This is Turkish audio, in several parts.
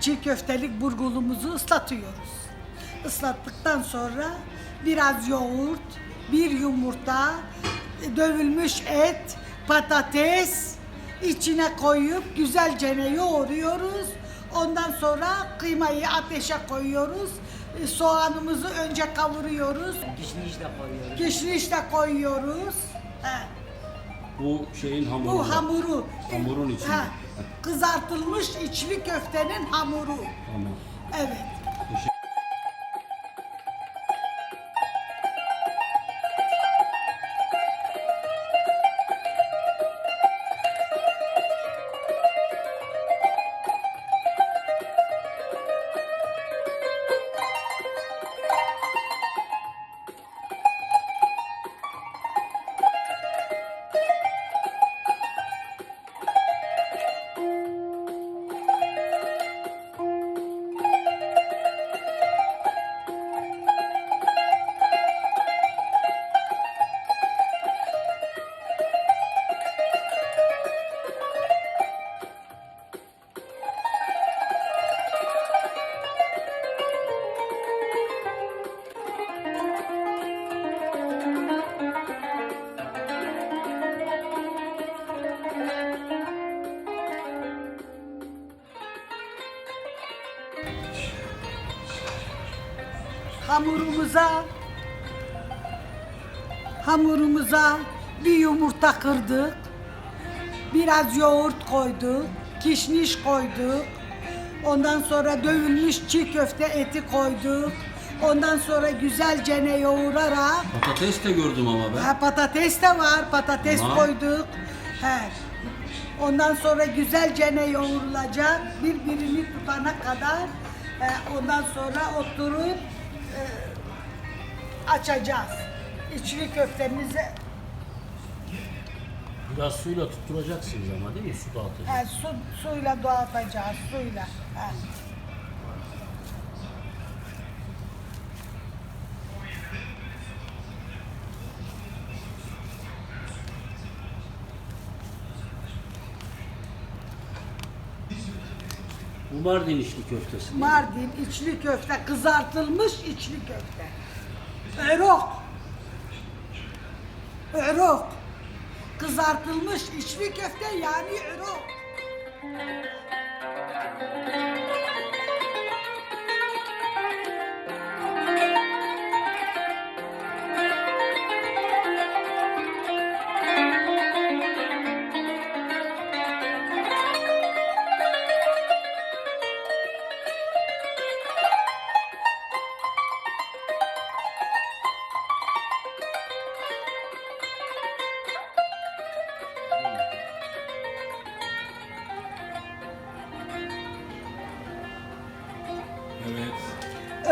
çiğ köftelik burgulumuzu ıslatıyoruz. Islattıktan sonra biraz yoğurt, bir yumurta, dövülmüş et, patates içine koyup güzelce yoğuruyoruz. Ondan sonra kıymayı ateşe koyuyoruz. E, Soğanımızı önce kavuruyoruz. Kişniş de koyuyoruz. Kişniş de koyuyoruz. He. Bu şeyin hamuru. Bu hamuru. Hamurun içinde. Ha, Kızartılmış içli köftenin hamuru. Tamam. Evet. Hamurumuza hamurumuza bir yumurta kırdık. Biraz yoğurt koyduk. Kişniş koyduk. Ondan sonra dövülmüş çiğ köfte eti koyduk. Ondan sonra güzelce ne yoğurarak Patates de gördüm ama ben. Ha, patates de var. Patates Tamam. koyduk. He. Ondan sonra güzelce ne yoğrulacak. Birbirini tutana kadar e, ondan sonra oturup e, açacağız. İçli köftemizi Biraz suyla tutturacaksınız ama değil mi? Su dağıtacak. he, su, suyla dağıtacağız. Suyla. He. Mardin içli köftesi. Mardin içli köfte, kızartılmış içli köfte. Örok. Örok. Kızartılmış içli köfte yani örok.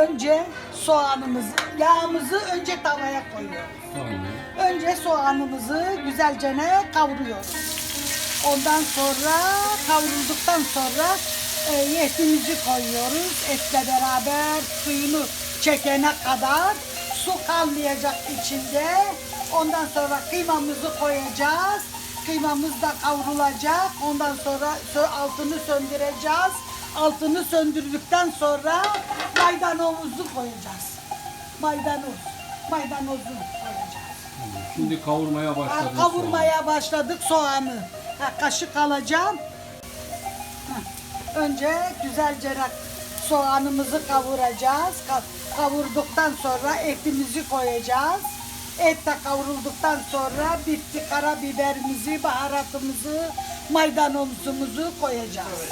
Önce soğanımızı, yağımızı önce tavaya koyuyoruz. Tamam. Önce soğanımızı güzelce kavuruyoruz. Ondan sonra kavrulduktan sonra e, etimizi koyuyoruz. Etle beraber suyunu çekene kadar su kalmayacak içinde. Ondan sonra kıymamızı koyacağız. Kıymamız da kavrulacak. Ondan sonra altını söndüreceğiz. Altını söndürdükten sonra maydanozumuzu koyacağız. Maydanoz. Maydanozu koyacağız. Şimdi kavurmaya başladık. kavurmaya başladık soğanı. Ha, kaşık alacağım. Ha, Önce güzelce rak- soğanımızı kavuracağız. Ka- kavurduktan sonra etimizi koyacağız. Et de kavrulduktan sonra bitti karabiberimizi, baharatımızı, maydanozumuzu koyacağız.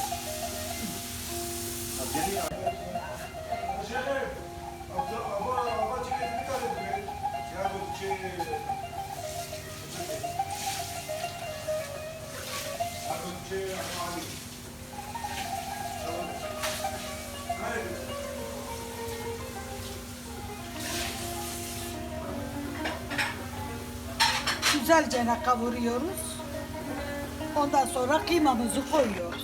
Güzelce kavuruyoruz. Ondan sonra kıymamızı koyuyoruz.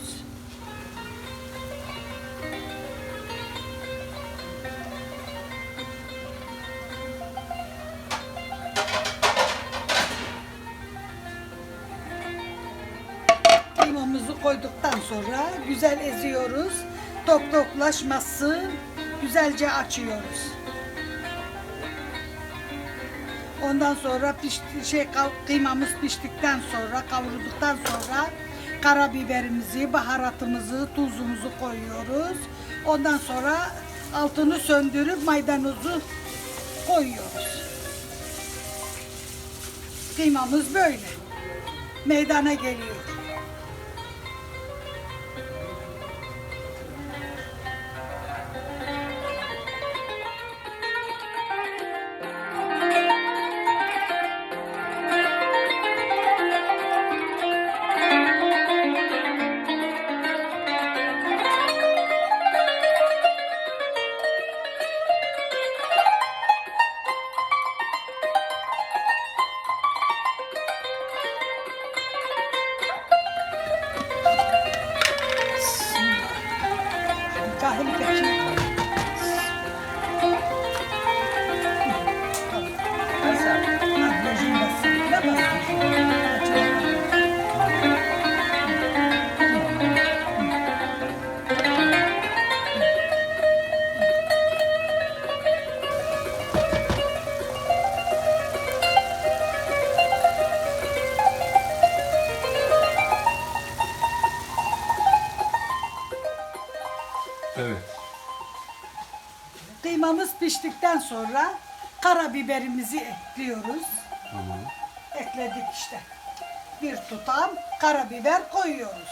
Sonra güzel eziyoruz. top toplaşmasın. Güzelce açıyoruz. Ondan sonra pişti, şey kıymamız piştikten sonra kavrulduktan sonra karabiberimizi, baharatımızı, tuzumuzu koyuyoruz. Ondan sonra altını söndürüp maydanozu koyuyoruz. Kıymamız böyle. Meydana geliyor. Piştikten sonra karabiberimizi ekliyoruz. Tamam. Ekledik işte. Bir tutam karabiber koyuyoruz.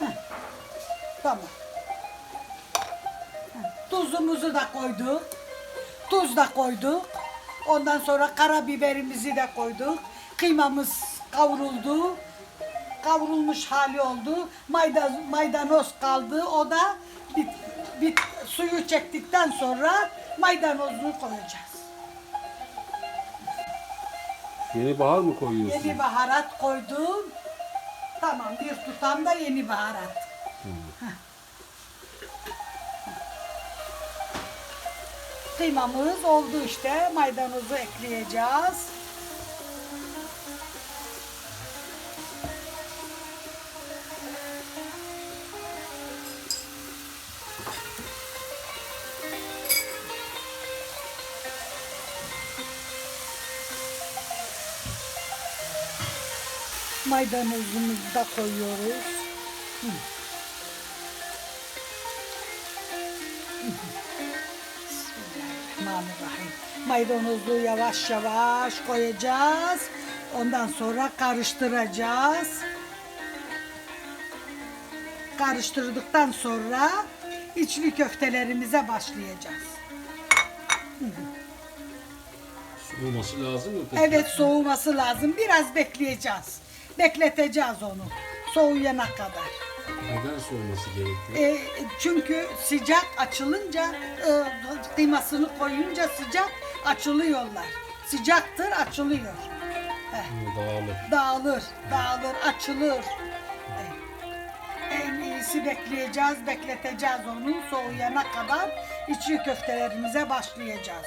Evet. Tamam. Heh, Tuzumuzu da koyduk. Tuz da koyduk. Ondan sonra karabiberimizi de koyduk. Kıymamız kavruldu. Kavrulmuş hali oldu. Maydanoz, maydanoz kaldı. O da bit, bit, suyu çektikten sonra maydanozunu koyacağız. Yeni bahar mı koyuyorsun? Yeni baharat koydum. Tamam bir tutam da yeni baharat. Kıymamız oldu işte. Maydanozu ekleyeceğiz. Maydanozumuzu da koyuyoruz. Hı. Bismillahirrahmanirrahim. Maydanozu yavaş yavaş koyacağız. Ondan sonra karıştıracağız. Karıştırdıktan sonra içli köftelerimize başlayacağız. Soğuması lazım mı peki? Evet soğuması lazım. Biraz bekleyeceğiz. Bekleteceğiz onu. Soğuyana kadar. Neden soğuması gerekiyor? E, çünkü sıcak açılınca e, kıymasını koyunca sıcak açılıyorlar. Sıcaktır açılıyor. Heh, Dağılır. dağılır, dağılır, açılır. Eh, En iyisi bekleyeceğiz, bekleteceğiz onu soğuyana kadar içli köftelerimize başlayacağız.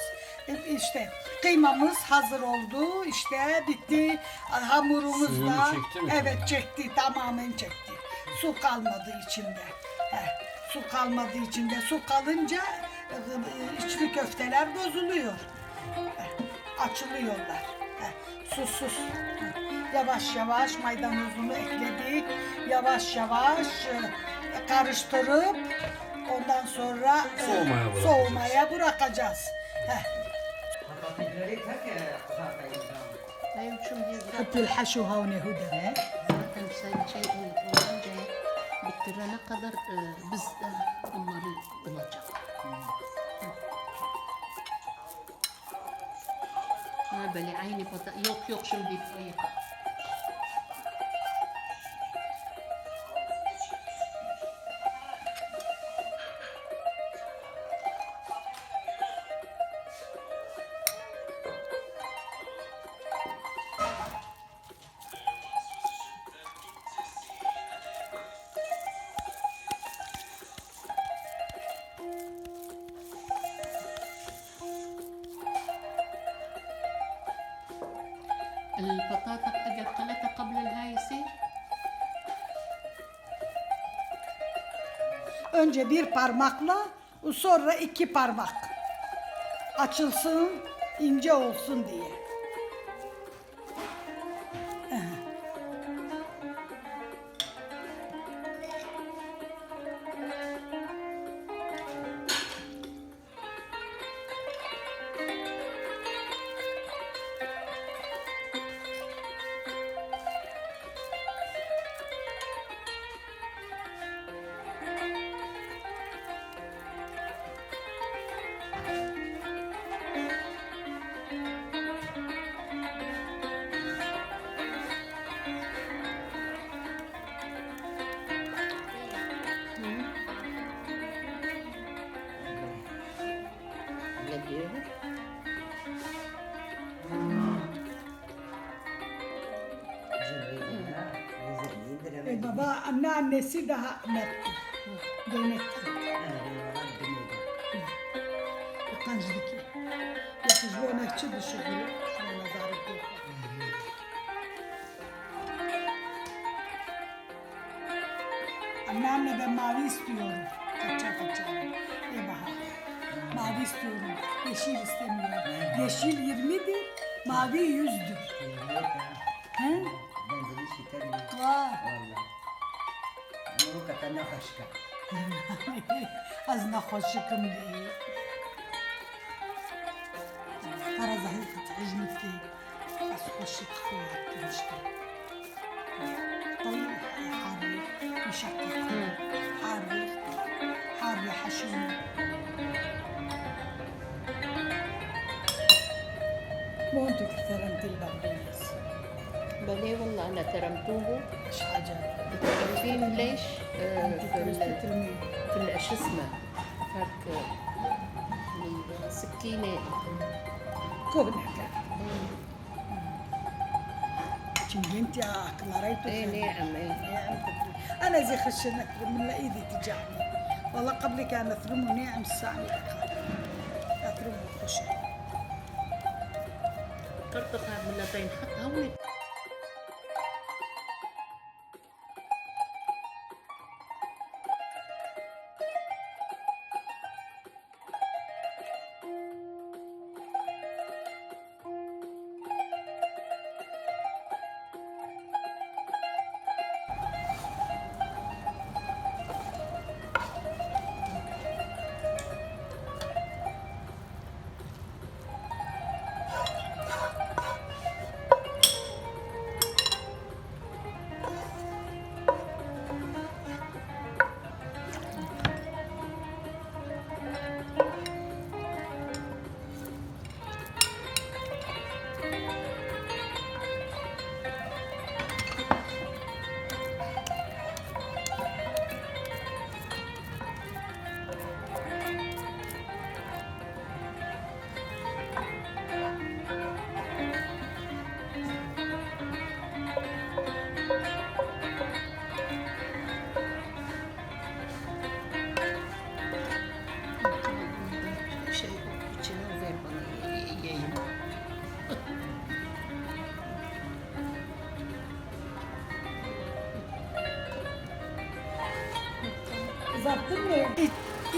İşte kıymamız hazır oldu, işte bitti. Hamurumuz da çekti mi? evet çekti, tamamen çekti. Su kalmadı içinde. Heh, su kalmadı içinde. Su kalınca e, içli köfteler bozuluyor. Heh, açılıyorlar. Heh, susuz. Yavaş yavaş maydanozunu ekledik. Yavaş yavaş e, karıştırıp ondan sonra e, Soğumaya bırakacağız. soğumaya bırakacağız. Heh. حطي الحشو هوني هدى bitirene kadar e, biz de onları bulacak. Ha böyle aynı pata yok yok şimdi yıkayıp. Önce bir parmakla sonra iki parmak. Açılsın, ince olsun diye. Anneannesi daha metti. Dönekti. Kancılık. Yakış dönekçi nazarı koy. Anneanne ben mavi istiyorum. Kaça kaça. E baha. Mavi istiyorum. Yeşil istemiyorum. Yeşil 20'dir. Mavi 100'dür. He? Vay. أنا اتمنى خوشکم از نخوشکم دیگه ترى ظهيرك تعجني فيه بس خوشك خويا كنشتي طيب حاري مشقق حاري حاري حشيمة. مهمتك سلامتي البغداد بليه والله أنا ترمتوه. إيش حاجة. ترمتين ليش؟ آه، في في شو اسمه؟ فك سكينه كوب نحكي انت اكلريت اي نعم اي نعم أنا زي خشنا اثرم من إيدي تجعني. والله قبل كان أثرم ونعم الساعة أثرم وخشنا ترتقى من لا تنحقها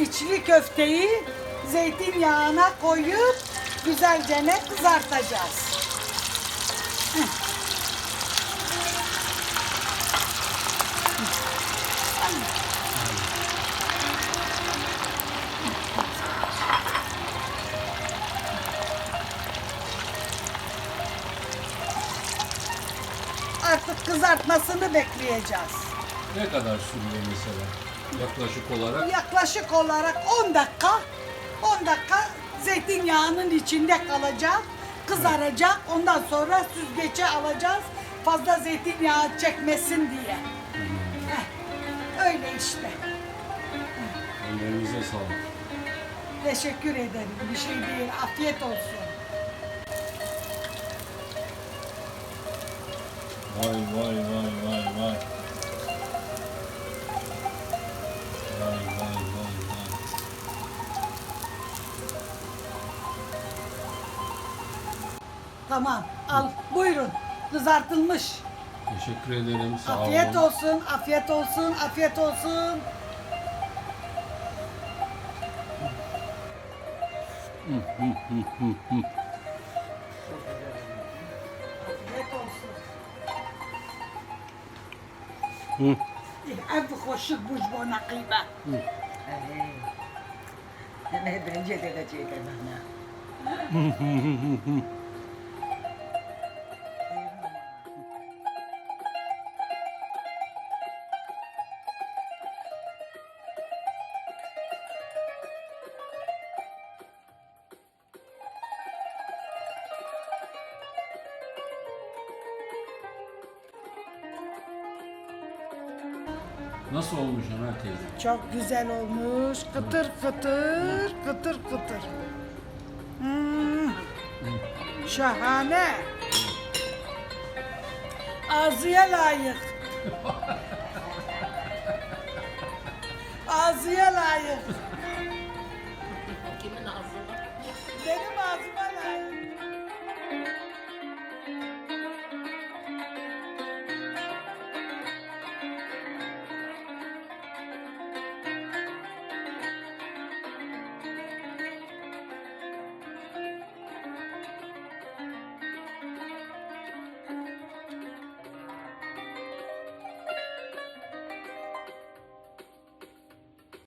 içli köfteyi zeytinyağına koyup güzelce ne kızartacağız. Artık kızartmasını bekleyeceğiz. Ne kadar sürüyor mesela? Yaklaşık olarak Yaklaşık olarak 10 dakika 10 dakika zeytinyağının içinde kalacak. Kızaracak. Ondan sonra süzgece alacağız. Fazla zeytinyağı çekmesin diye. Heh, Öyle işte. ellerinize sağlık. Teşekkür ederim. Bir şey değil. Afiyet olsun. Vay vay vay vay vay. Tamam al buyurun kızartılmış. Teşekkür ederim. Sağ Afiyet olsun, afiyet olsun, afiyet olsun. Afiyet olsun. Hı. Ev hoşu buj bona kıyma. Ne bence de Nasıl olmuş Emel teyze? Çok güzel olmuş. Kıtır kıtır, kıtır kıtır. Hmm. Şahane. Ağzıya layık. Ağzıya layık.